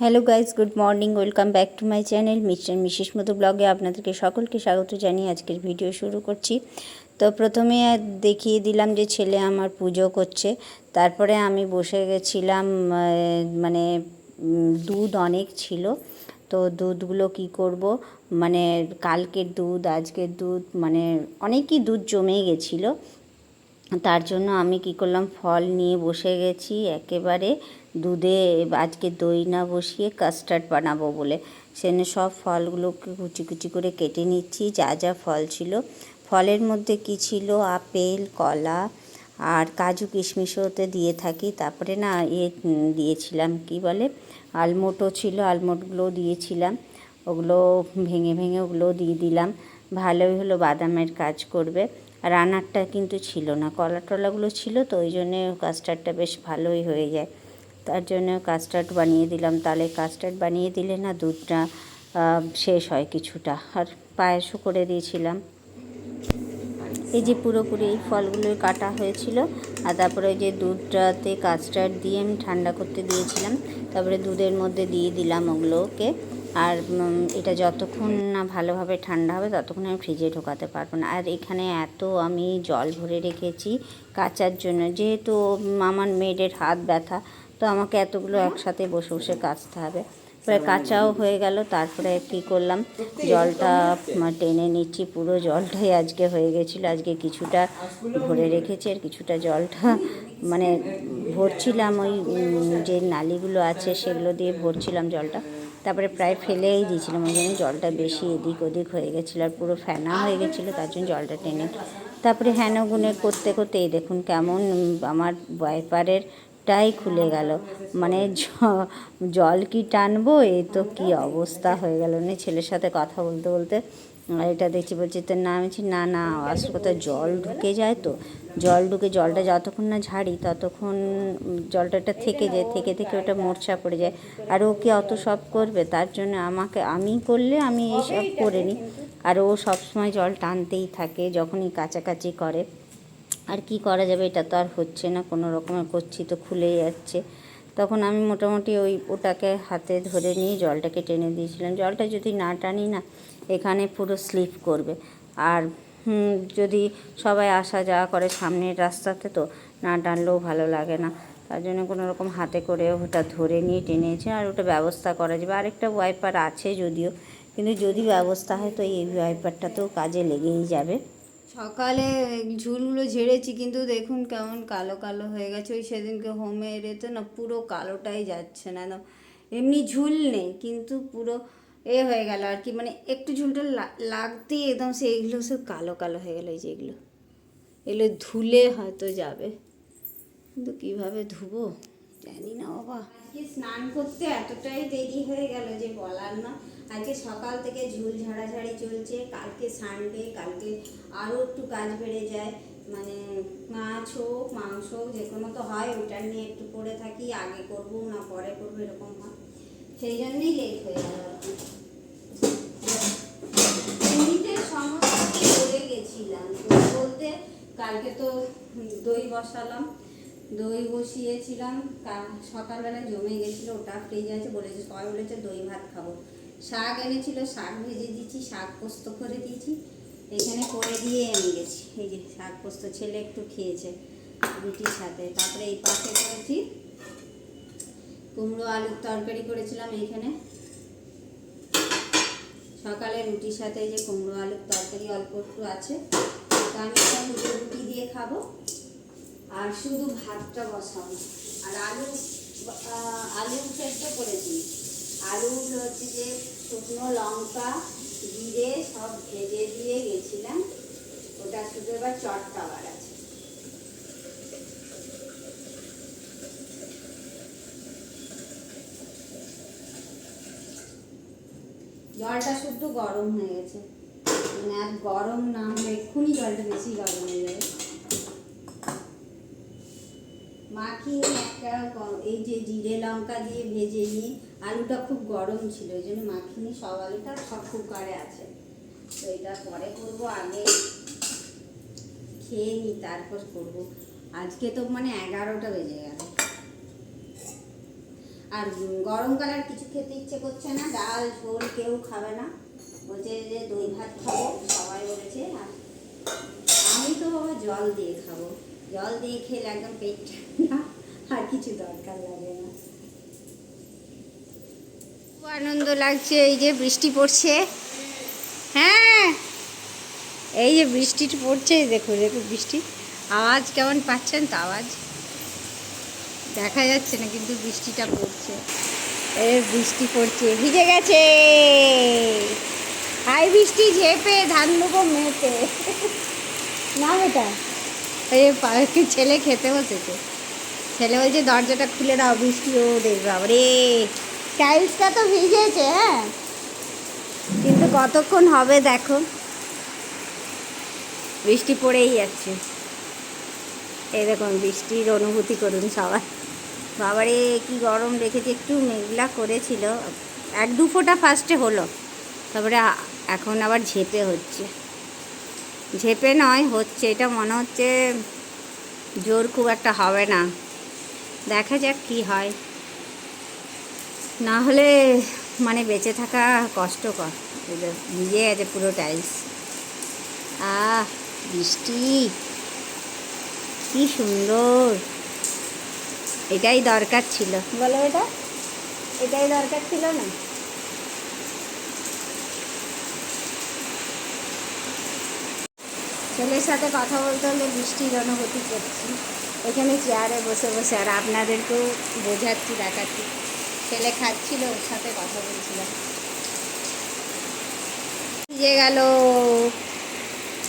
Hello guys good morning, welcome back to my channel mister Mrs মতো ব্লগে আপনাদেরকে সকলকে স্বাগত জানিয়ে আজকের ভিডিও শুরু করছি। তো প্রথমে দেখিয়ে দিলাম যে ছেলে আমার পুজো করছে। তারপরে আমি বসে গেছিলাম মানে দুধ অনেক ছিল। তো দুধগুলো কি করব? মানে কালকের দুধ, আজকের দুধ মানে অনেকই দুধ জমে গেছিল। তার জন্য আমি কি করলাম, ফল নিয়ে বসে গেছি একেবারে। দুধে আজকে দই না বসিয়ে কাস্টার্ড বানাবো বলে। সেজন্য সব ফলগুলোকে কুচি কুচি করে কেটে নিচ্ছি, যা যা ফল ছিল। ফলের মধ্যে কি ছিল? আপেল, কলা আর কাজু কিশমিশও দিয়ে থাকি। তারপরে না এ দিয়েছিলাম কি বলে? আলমোটও ছিল, আলমোটগুলোও দিয়েছিলাম। ওগুলো ভেঙে ভেঙে ওগুলোও দিয়ে দিলাম। ভালোই হলো, বাদামের কাজ করবে। রানারটা কিন্তু ছিল না, কলা টলাগুলো ছিল তো, ওই জন্যে কাস্টার্ডটা বেশ ভালোই হয়ে যায়। তার জন্য কাস্টার্ড বানিয়ে দিলাম। তাহলে কাস্টার্ড বানিয়ে দিলে না দুধটা শেষ হয় কিছুটা। আর পায়েসও করে দিয়েছিলাম। এই যে পুরোপুরি এই ফলগুলো কাটা হয়েছিল আর তারপরে যে দুধটাতে কাস্টার্ড দিয়ে আমি ঠান্ডা করতে দিয়েছিলাম। তারপরে দুধের মধ্যে দিয়ে দিলাম ওগুলোকে। আর এটা যতক্ষণ না ভালোভাবে ঠান্ডা হবে ততক্ষণ আমি ফ্রিজে ঢোকাতে পারব না। আর এখানে এত আমি জল ভরে রেখেছি কাচার জন্য। যেহেতু আমার মেয়েদের হাত ব্যথা তো আমাকে এতগুলো একসাথে বসে বসে কাচতে হবে। প্রায় কাঁচাও হয়ে গেল, তারপরে কি করলাম? জলটা টেনে নিচ্ছি, পুরো জলটাই আজকে হয়ে গেছিল। আজকে কিছুটা ভরে রেখেছি আর কিছুটা জলটা মানে ভরছিলাম ওই যে নালিগুলো আছে সেগুলো দিয়ে ভরছিলাম জলটা। তারপরে প্রায় ফেলেই দিয়েছিলাম, ওই জন্য জলটা বেশি এদিক ওদিক হয়ে গেছিল আর পুরো ফেনা হয়ে গেছিল, তার জন্য জলটা টেনে। তারপরে হেন গুনে করতে করতে এই দেখুন কেমন আমার ওয়াইপারের টাই খুলে গেল। মানে জল কি টানবো? এই তো কি অবস্থা হয়ে গেল। না ছেলের সাথে কথা বলতে বলতে এটা দেখছি, বলছি তো না আমি না না আসল কথা জল ঢুকে যায় তো? জল ঢুকে, জলটা যতক্ষণ না ঝাড়ি, ততক্ষণ জলটা একটা থেকে যায়, থেকে থেকে ওটা মোর্চা পড়ে যায়। আর ও কি অত সব করবে? তার জন্য আমাকে, আমি করলে আমি এইসব করে নিই। আর ও সবসময় জল টানতেই থাকে, যখনই কাছাকাছি করে। আর কি করা যাবে এটা তো আর হচ্ছে না, কোনো রকমের করছি তো খুলেই যাচ্ছে। তখন আমি মোটামুটি ওই ওটাকে হাতে ধরে নিয়ে জলটাকে টেনে দিয়েছিলাম। জলটা যদি না টানি না, এখানে পুরো স্লিপ করবে। আর যদি সবাই আসা যাওয়া করে সামনের রাস্তাতে তো না টানলেও ভালো লাগে না। তার জন্য কোনো রকম হাতে করে ওটা ধরে নিয়ে টেনেছে আর ওটা ব্যবস্থা করা যাবে। আরেকটা ওয়াইপার আছে যদিও, কিন্তু যদি ব্যবস্থা হয় তো এই ওয়াইপারটা তো কাজে লেগেই যাবে। সকালে ঝুলগুলো ঝেড়েছি, কিন্তু দেখুন কেমন কালো কালো হয়ে গেছে। ওই সেদিনকে হোমে এড়েতে না পুরো কালোটাই যাচ্ছে না এমনি ঝুল নেই, কিন্তু পুরো এ হয়ে গেল আর কি। মানে একটু ঝুলটা লাগতেই একদম সেইগুলো সব কালো কালো হয়ে গেলো যেগুলো এগুলো ধুলে হয়তো যাবে। কিন্তু কীভাবে ধুবো? জানি না, বাবা। আজকে স্নান করতে এতটাই দেরি হয়ে গেল যে বলার না। আজকে সকাল থেকে ঝুল ঝাড়াঝাড়ি চলছে, কালকে সানডে কালকে আরও একটু কাজ বেড়ে যায়। মানে মাছ হোক, মাংস হোক, যে কোনো তো হয়, ওটা নিয়ে একটু পড়ে থাকি, আগে করব না, পরে করব, এরকম হয়। সেই জন্যই লেট হয়ে করে গেছিলাম। বলতে কালকে তো দই বসালাম, দই বসিয়েছিলাম সকালবেলা জমে গেছিল, ওটা ফ্রিজ আছে, বলেছে, সবাই বলেছে দই ভাত খাব। শাক এনেছিল, শাক ভেজে দিয়েছি, শাক পোস্ত করে দিয়েছি। এখানে করে দিয়ে এনে গেছি। এই যে শাক পোস্ত ছেলে একটু খেয়েছে রুটির সাথে। তারপরে এই পাশে করেছি কুমড়ো আলুর তরকারি করেছিলাম এইখানে। সকালে রুটির সাথে যে কুমড়ো আলুর তরকারি অল্প একটু আছে। ওটা আমি একটা রুটি দিয়ে খাব। আর শুধু ভাতটা বসাবো। আর আলু আলু সেদ্ধ করেছি। আলু হচ্ছে যে শুকনো লঙ্কা, জিরে সব ভেজে দিয়ে গেছিলাম। ওটা শুধু এবার চটকা আছে। জলটা শুদ্ধ গরম হয়ে গেছে। মানে আর গরম না হলে এক্ষুনি জলটা বেশি গরম হয়ে যাবে। মাখিয়ে একটা এই যে জিরে লঙ্কা দিয়ে ভেজে নিয়ে আলুটা খুব গরম ছিল ওই জন্য মাখিনি সব আলুটা সব কুকারে আছে। তো এটা পরে করব, আগে খেয়ে নিই, তারপর করব। আজকে তো মানে এগারোটা বেজে গেল। আর গরমকাল আর কিছু খেতে ইচ্ছে করছে না, ডাল, ঝোল কেউ খাবে না। বলছে যে দই ভাত খাব, সবাই বলেছে, আর আমি তো বাবা জল দিয়ে খাব। জল দিয়ে খেলে একদম পেট আর কিছু দরকার লাগে না। আনন্দ লাগছে, এই যে বৃষ্টি পড়ছে। হ্যাঁ এই যে বৃষ্টি পড়ছে, দেখো দেখো বৃষ্টি। আওয়াজ কেমন পাচ্ছেন তো আওয়াজ? দেখা যাচ্ছে না কিন্তু বৃষ্টিটা পড়ছে। এই বৃষ্টি পড়ছে, ভিজে গেছে। হাই বৃষ্টি ঝেপে, ধান দেবো মেপে। না বেটা এই ছেলে খেতে বসেছে। ছেলে বলছে, দরজাটা খুলে দাও, বৃষ্টি ও দেখবে রে টাইলসটা তো ভিজেছে হ্যাঁ? কিন্তু কতক্ষণ হবে দেখো। বৃষ্টি পড়েই যাচ্ছে। এই দেখুন, বৃষ্টির অনুভূতি করুন সবাই। বাবারে, কি গরম রেখেছে একটু মেঘলা করেছিল। এক দু ফোঁটা ফার্স্টে হলো, তারপরে এখন আবার ঝেপে হচ্ছে। ঝেপে নয়, হচ্ছে। এটা মনে হচ্ছে জোর খুব একটা হবে না। দেখা যাক কি হয়। না হলে মানে বেঁচে থাকা কষ্টকর। যে ভিজে গেছে পুরো টাইলস আহ বৃষ্টি। কি সুন্দর। এটাই দরকার ছিল। বলো এটা? এটাই দরকার ছিল না? ছেলের সাথে কথা বলতে হলে বৃষ্টির অনুভূতি করছি। এখানে চেয়ারে বসে বসে আর আপনাদেরকেও বোঝাচ্ছি দেখাচ্ছি। ছেলে খাচ্ছিল, ওর সাথে কথা বলছিলাম। ভিজে গেল,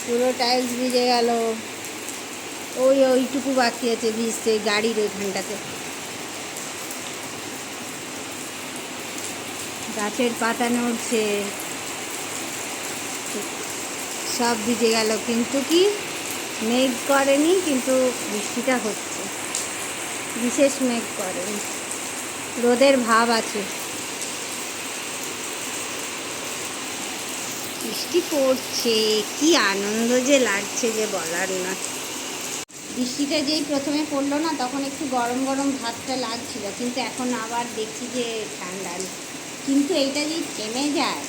পুরো টাইলস ভিজে গেল। ওই, ওইটুকু বাকি আছে ভিজতে গাড়ির ওইখানটাতে। গাছের পাতা নড়ছে। সব ভিজে গেল, কিন্তু কি মেঘ করেনি, কিন্তু বৃষ্টিটা হচ্ছে। বিশেষ মেঘ করেনি। রোদের ভাব আছে। বৃষ্টি পড়ছে, কি আনন্দ যে লাগছে যে বলার না। বৃষ্টিটা যেই প্রথমে পড়ল না, তখন একটু গরম গরম ভাতটা লাগছিল, কিন্তু এখন আবার দেখছি যে ঠান্ডা কিন্তু এইটা যদি থেমে যায়,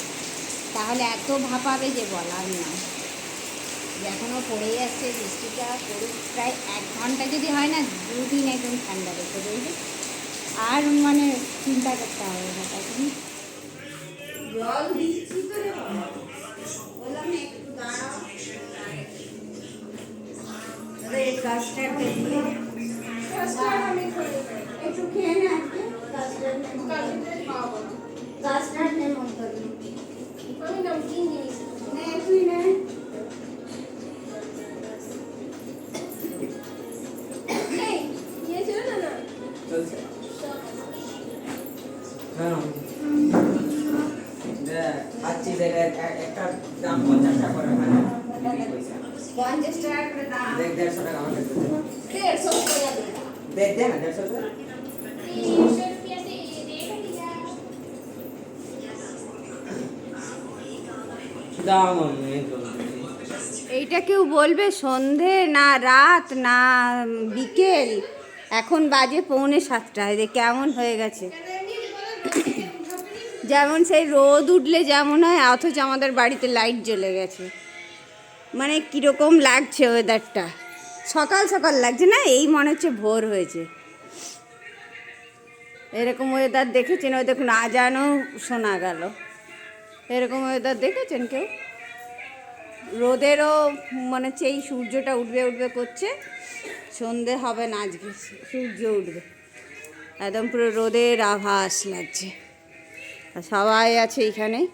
তাহলে এত ভাপাবে যে বলার না। এখনও পড়ে যাচ্ছে বৃষ্টিটা, পড়ুক। প্রায় এক ঘণ্টা যদি হয় না, দুদিন একদম ঠান্ডা রেখে দেবে। আর মানে চিন্তা করতে হবে না তখন জল দিচ্ছি তো রে বাবা। বললাম না একটু দাঁড়াও আরে এই কাজটাকে দিয়ে একটু খেয়ে নে আজকে কাজটার নেমন্তন্ন নে তুই নে পঞ্চাশ টাকা করে দাম দেড়শো টাকা আমাকে দেড়শো করে যাবে দে দে না দেড়শো টাকা এইটা কেউ বলবে সন্ধে না রাত না বিকেল? এখন বাজে পৌনে সাতটা। এই যে কেমন হয়ে গেছে? যেমন সেই রোদ উঠলে যেমন হয় অথচ আমাদের বাড়িতে লাইট জ্বলে গেছে। মানে কীরকম লাগছে ওয়েদারটা সকাল সকাল লাগছে না? এই মনে হচ্ছে ভোর হয়েছে। এরকম ওয়েদার দেখেছেন? ওই দেখুন, আজানও শোনা গেল। এরকম ওয়েদার দেখেছেন কেউ? রোদেরও মনে হচ্ছে এই সূর্যটা উঠবে উঠবে করছে। সন্ধে হবে না আজকে, সূর্য উঠবে। একদম পুরো রোদের আভাস লাগছে। সবাই আছে এখানে।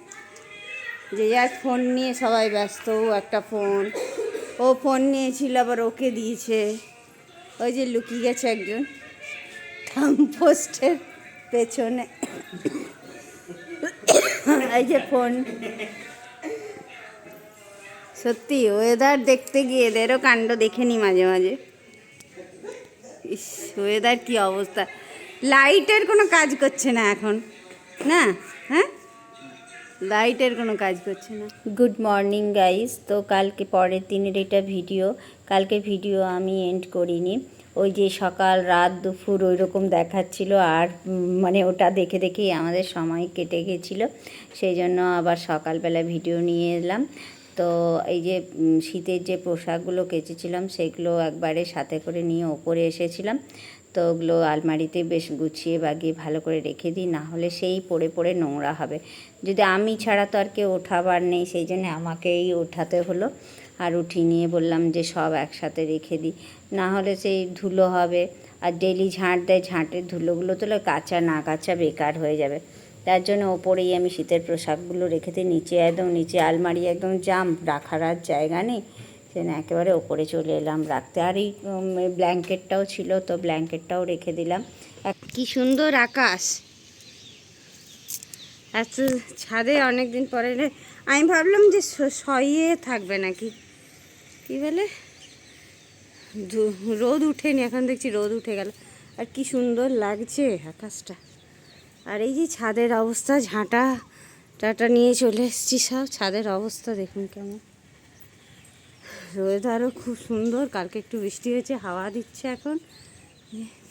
যে যার ফোন নিয়ে সবাই ব্যস্ত, ও একটা ফোন। ও ফোন নিয়েছিল, আবার ওকে দিয়েছে। ওই যে লুকিয়ে গেছে একজন পোস্টের পেছনে। এই যে ফোন। সত্যি ওয়েদার দেখতে গিয়ে এদেরও কাণ্ড দেখে নি মাঝে মাঝে। ইস ওয়েদার কি অবস্থা। লাইটের কোনো কাজ করছে না এখন। না? হ্যাঁ? লাইটের কোনো কাজ করছে না। গুড মর্নিং গাইস তো কালকে পরের দিনের এটা ভিডিও কালকে ভিডিও আমি এন্ড করিনি। ওই যে সকাল, রাত, দুপুর ওই রকম দেখাচ্ছিল আর মানে ওটা দেখে দেখেই আমাদের সময় কেটে গেছিল। সেই জন্য আবার সকালবেলা ভিডিও নিয়ে এলাম। তো এই যে শীতের যে পোশাকগুলো কেচেছিলাম, সেগুলো একবারে সাথে করে নিয়ে ওপরে এসেছিলাম। তো ওগুলো আলমারিতে বেশ গুছিয়ে বাগিয়ে ভালো করে রেখে দিই, না হলে সেই পড়ে পড়ে নোংরা হবে। যদি আমি ছাড়া তো আর কেউ ওঠাবার নেই, সেই জন্য আমাকেই ওঠাতে হলো। আর উঠিয়ে নিয়ে বললাম যে সব একসাথে রেখে দিই, না হলে সেই ধুলো হবে। আর ডেলি ঝাঁট দেয়, ঝাঁটের ধুলোগুলো তোলে কাঁচা না কাঁচা বেকার হয়ে যাবে। তার জন্য ওপরেই আমি শীতের পোশাকগুলো রেখে দিই, নিচে একদম, নিচে আলমারি একদম জাম রাখার আর জায়গা নেই। সেজন্য একেবারে ওপরে চলে এলাম রাখতে। আর এই ব্ল্যাঙ্কেটটাও ছিল, তো ব্ল্যাঙ্কেটটাও রেখে দিলাম। কি সুন্দর আকাশ। এত ছাদে অনেক দিন পরে আমি ভাবলাম যে সইয়ে থাকবে নাকি? কি বলে? রোদ উঠেনি, এখন দেখছি রোদ উঠে গেল। আর কি সুন্দর লাগছে আকাশটা। আর এই যে ছাদের অবস্থা, ঝাঁটা টাটা নিয়ে চলে এসেছি সব। ছাদের অবস্থা দেখুন কেমন। ওয়েদারও খুব সুন্দর, কালকে একটু বৃষ্টি হয়েছে, হাওয়া দিচ্ছে এখন।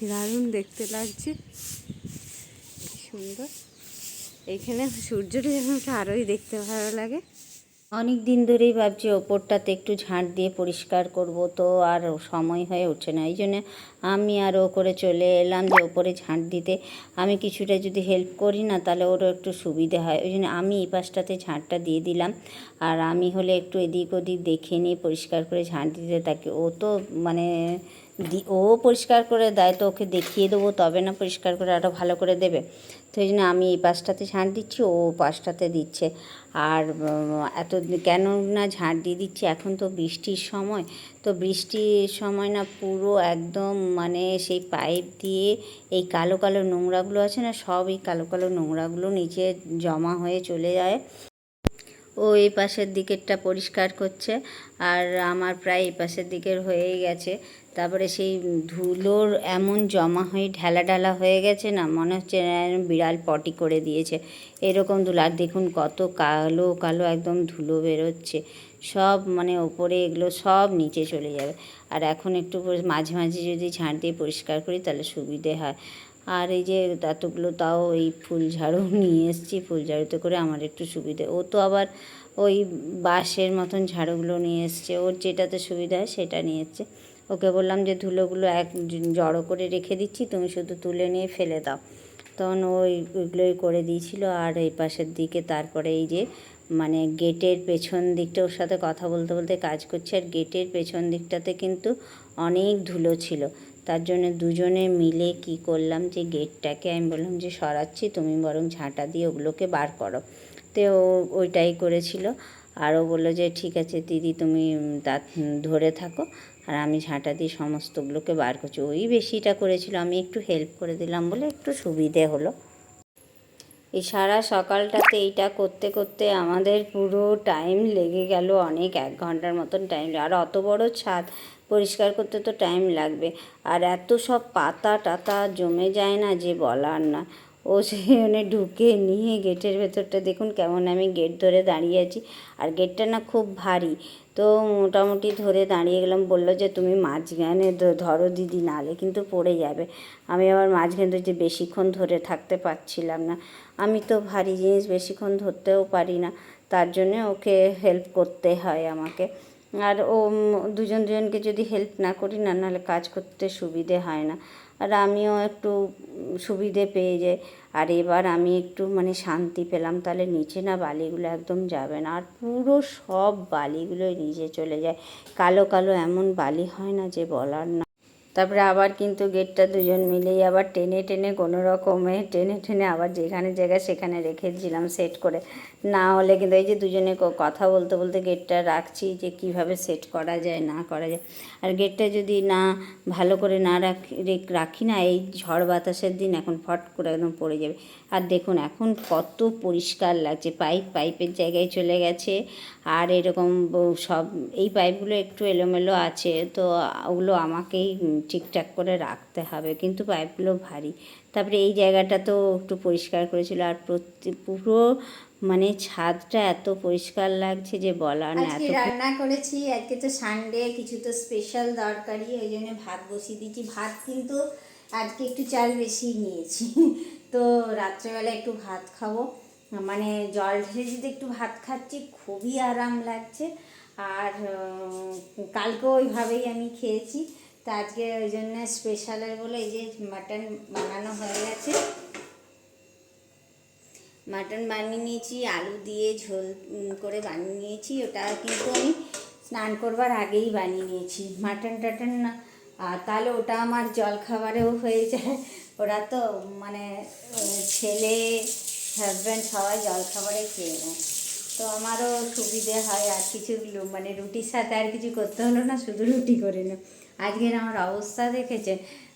দারুণ দেখতে লাগছে। সুন্দর। এখানে সূর্যটা যখন আরোই দেখতে ভালো লাগে। অনেক দিন ধরেই ভাবছি ওপরটাতে একটু ঝাঁট দিয়ে পরিষ্কার করব, তো আর সময় হয়ে উঠছে না। এই জন্য আমি আর ও করে চলে এলাম যে ওপরে ঝাঁট দিতে। আমি কিছুটা যদি হেল্প করি না, তাহলে ওরও একটু সুবিধে হয়। ওই জন্য আমি এই পাশটাতে ঝাঁটটা দিয়ে দিলাম। আর আমি হলে একটু এদিক ওদিক দেখে নিয়ে পরিষ্কার করে ঝাঁট দিতে থাকি। ও তো মানে ও পরিষ্কার করে দেয়, তো ওকে দেখিয়ে দেবো, তবে না পরিষ্কার করে আরও ভালো করে দেবে। তো এই জন্য আমি এই পাশটাতে ঝাঁট দিচ্ছি, ও পাশটাতে দিচ্ছে। আর এত কেন না ঝাঁট দিয়ে দিচ্ছি, এখন তো বৃষ্টির সময়। তো বৃষ্টির সময় না পুরো একদম মানে সেই পাইপ দিয়ে এই কালো কালো নোংরাগুলো আছে না, সব এই কালো কালো নোংরাগুলো নিচে জমা হয়ে চলে যায়। ও এই পাশের দিকেরটা পরিষ্কার করছে, আর আমার প্রায় এই পাশের দিকের হয়েই গেছে। তারপরে সেই ধুলোর এমন জমা হয়ে ঢালা ঢালা হয়ে গেছে না, মনে হচ্ছে বিড়াল পটি করে দিয়েছে। এরকম ধুলো, আর দেখুন কত কালো কালো একদম ধুলো বেরোচ্ছে। সব মানে ওপরে এগুলো সব নিচে চলে যাবে। আর এখন একটু মাঝে মাঝে যদি ঝাঁট দিয়ে পরিষ্কার করি তাহলে সুবিধে হয়। আর এই যে এতগুলো তাও এই ফুল ঝাড়ু নিয়ে এসেছি ফুল ঝাড়ুতে করে আমার একটু সুবিধে। ও তো আবার ওই বাঁশের মতন ঝাড়ুগুলো নিয়ে এসছে। ওর যেটাতে সুবিধা হয় সেটা নিয়ে এসছে। ওকে বললাম যে ধুলোগুলো এক জড়ো করে রেখে দিচ্ছি, তুমি শুধু তুলে নিয়ে ফেলে দাও। তখন ওই, ওইগুলোই করে দিয়েছিল। আর এই পাশের দিকে তারপরে এই যে মানে গেটের পেছন দিকটা ওর সাথে কথা বলতে বলতে কাজ করছে। আর গেটের পেছন দিকটাতে কিন্তু অনেক ধুলো ছিল। তার জন্য দুজনে মিলে কি করলাম যে গেটটাকে আমি বললাম যে সরাচ্ছি, তুমি বরং ঝাঁটা দিয়ে ওগুলোকে বার করো। তো ও ওইটাই করেছিল। আরও বলল যে, ঠিক আছে দিদি, তুমি তা, ধরে থাকো। আর আমি ঝাঁটা দিয়ে সমস্তগুলোকে বার করছি। ওই বেশিটা করেছিল, আমি একটু হেল্প করে দিলাম বলে একটু সুবিধে হলো। এই সারা সকালটাতে এইটা করতে করতে আমাদের পুরো টাইম লেগে গেল অনেক, এক ঘণ্টার মতন টাইম আর অত বড় ছাদ পরিষ্কার করতে তো টাইম লাগবে। আর এত সব পাতা টাতা জমে যায় না যে বলার না। ও সেখানে ঢুকে নিয়ে গেটের ভেতরটা দেখুন কেমন আমি গেট ধরে দাঁড়িয়ে আছি। আর গেটটা না খুব ভারী। তো মোটামুটি ধরে দাঁড়িয়ে গেলাম, বলল যে তুমি মাঝখানে ধরো দিদি, নালে কিন্তু পড়ে যাবে। আমি আবার মাঝখানে যে বেশিক্ষণ ধরে থাকতে পারছিলাম না। আমি তো ভারী জিনিস বেশিক্ষণ ধরতেও পারি না, তার জন্যে ওকে হেল্প করতে হয় আমাকে। আর ও দুজন দুজনকে যদি হেল্প না করি না নাহলে কাজ করতে সুবিধে হয় না। আর আমিও একটু সুবিধে পেয়ে যাই। আর এবার আমি একটু মানে শান্তি পেলাম, তাহলে নিচে না বালিগুলো একদম যাবে না। আর পুরো সব বালিগুলোই নিচে চলে যায়। কালো কালো এমন বালি হয় না যে বলার না। তারপরে আবার কিন্তু গেটটা দুজন মিলেই আবার টেনে টেনে কোনো রকমে টেনে টেনে আবার যেখানে জায়গায় সেখানে রেখেছিলাম সেট করে। না হলে কিন্তু এই যে দুজনে কথা বলতে বলতে গেটটা রাখছি যে কীভাবে সেট করা যায়, না করা যায়। আর গেটটা যদি না, ভালো করে না রাখি, রেখ- না, এই ঝড় বাতাসের দিন এখন ফট করে একদম পড়ে যাবে। আর দেখুন এখন কত পরিষ্কার লাগছে, পাইপ, পাইপের জায়গায় চলে গেছে। আর এরকম সব, এই পাইপগুলো একটু এলোমেলো আছে, তো ওগুলো আমাকেই ঠিকঠাক করে রাখতে হবে। কিন্তু পাইপগুলো ভারী। তারপরে এই জায়গাটা তো একটু পরিষ্কার করেছিল। আর প্রতি পুরো মানে ছাদটা এত পরিষ্কার লাগছে যে বলার না। আজকে এত রান্না করেছি। আজকে তো সানডে কিছু তো স্পেশাল দরকারি। ওই জন্য ভাত বসিয়ে দিয়েছি। ভাত কিন্তু আজকে একটু চাল বেশি নিয়েছি। তো রাত্রেবেলা একটু ভাত খাব। মানে জল ঢেলে যদি একটু ভাত খাচ্ছি খুবই আরাম লাগছে। আর কালকেও ওইভাবেই আমি খেয়েছি। তো আজকে ওই জন্য স্পেশালের বলে এই যে মাটন বানানো হয়ে গেছে। মাটন বানিয়ে নিয়েছি, আলু দিয়ে ঝোল করে বানিয়ে নিয়েছি। ওটা কিন্তু আমি স্নান করবার আগেই বানিয়ে নিয়েছি। মাটন টাটন না আর তাহলে ওটা আমার জল খাবারেও হয়ে যায়। ওরা তো মানে ছেলে হাজব্যান্ড সবাই জল খাবারে খেয়ে নেয়। তো আমারও সুবিধে হয় আর কিছু মানে রুটির সাথে আর কিছু করতে হলো না, শুধু রুটি করে নেব। আজকের আমার অবস্থা দেখেছে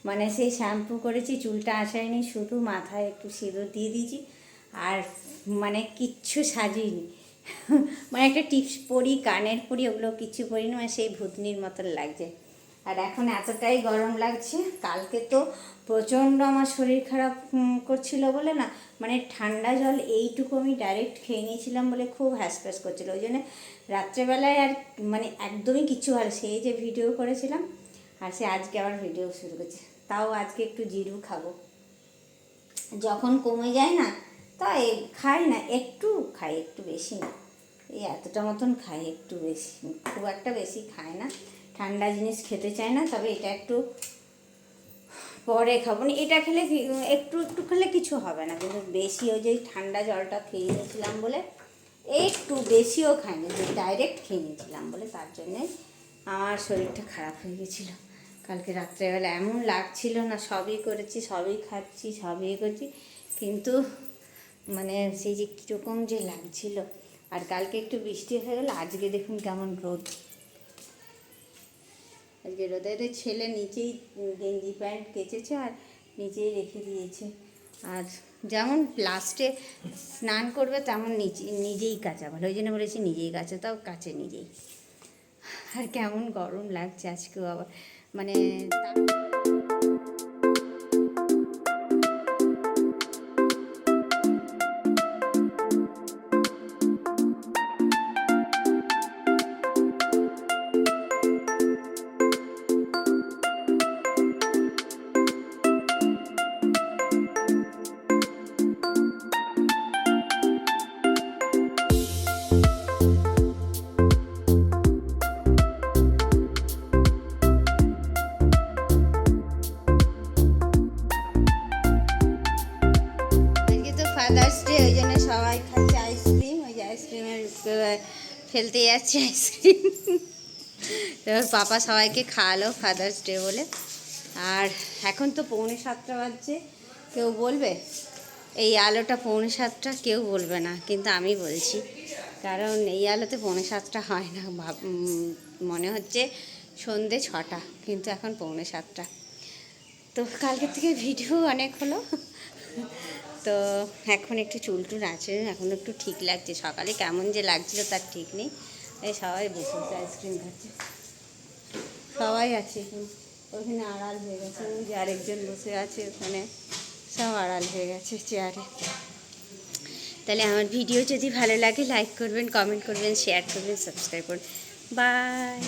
মানে সেই শ্যাম্পু করেছি, চুলটা আসায়নি, শুধু মাথায় একটু সিঁদুর দিয়ে দিয়েছি। আর মানে কিচ্ছু সাজিনি। মানে একটা টিপস পরি, কানের পরি, ওগুলো কিচ্ছু পরি না মানে সেই ভূতনির মতন লাগছে। আর এখন এতটাই গরম লাগছে, কালকে তো প্রচণ্ড আমার শরীর খারাপ করছিল বলে না মানে ঠান্ডা জল এইটুকু আমি ডাইরেক্ট খেয়ে নিয়েছিলাম বলে খুব হ্যাসপ্যাস করছিল। ওই জন্য রাত্রেবেলায় আর মানে একদমই কিচ্ছু ভালো, সেই যে ভিডিও করেছিলাম আর সে আজকে আবার ভিডিও শুরু করছে। তাও আজকে একটু জিরু খাব। যখন কমে যায় না, তাই খাই না, একটু খাই, একটু বেশি না। এই এতটা মতন খাই, একটু বেশি। খুব একটা বেশি খায় না। ঠান্ডা জিনিস খেতে চায় না, তবে এটা একটু পরে খাব। না এটা খেলে একটু একটু খেলে কিছু হবে না। কিন্তু বেশি ওই যে ঠান্ডা জলটা খেয়ে নিয়েছিলাম বলে, একটু বেশিও খাইনি, যে ডাইরেক্ট খেয়ে নিয়েছিলাম বলে, তার জন্যে আমার শরীরটা খারাপ হয়ে গেছিল। কালকে রাত্রেবেলা এমন লাগছিল না, সবই করেছি, সবই খাচ্ছি, সবই করছি। কিন্তু মানে সেই যে কীরকম যে লাগছিল। আর কালকে একটু বৃষ্টি হয়ে গেলো, আজকে দেখুন কেমন রোদ। আজকে রোদে ছেলে নিচেই গেঞ্জি প্যান্ট কেচেছে আর নিচেই রেখে দিয়েছে। আর যেমন লাস্টে স্নান করবে তেমন নিচে, নিজেই কাচা ভালো ওই জন্য বলেছি নিজেই কাচা, তাও কাচে নিজেই। আর কেমন গরম লাগছে আজকেও আবার। মানে ফেলতে যাচ্ছে আইসক্রিম এবার পাপা সবাইকে খাওয়ালো ফাদার্স ডে বলে। আর এখন তো পৌনে সাতটা বাজছে, কেউ বলবে? এই আলোটা পৌনে সাতটা, কেউ বলবে না, কিন্তু আমি বলছি। কারণ এই আলোতে পৌনে সাতটা হয় না, ভাব মনে হচ্ছে সন্ধে ছটা, কিন্তু এখন পৌনে সাতটা। তো কালকের থেকে ভিডিও অনেক হলো। তো এখন একটু চুল টুল আছে, এখন একটু ঠিক লাগছে। সকালে কেমন যে লাগছিল তার ঠিক নেই। এই সবাই বসে বসে আইসক্রিম খাচ্ছে। সবাই আছে এখন। ওখানে আড়াল হয়ে গেছে। যে আরেকজন বসে আছে ওখানে। সব আড়াল হয়ে গেছে চেয়ারে। তাহলে আমার ভিডিও যদি ভালো লাগে লাইক করবেন কমেন্ট করবেন শেয়ার করবেন সাবস্ক্রাইব করবেন। বাই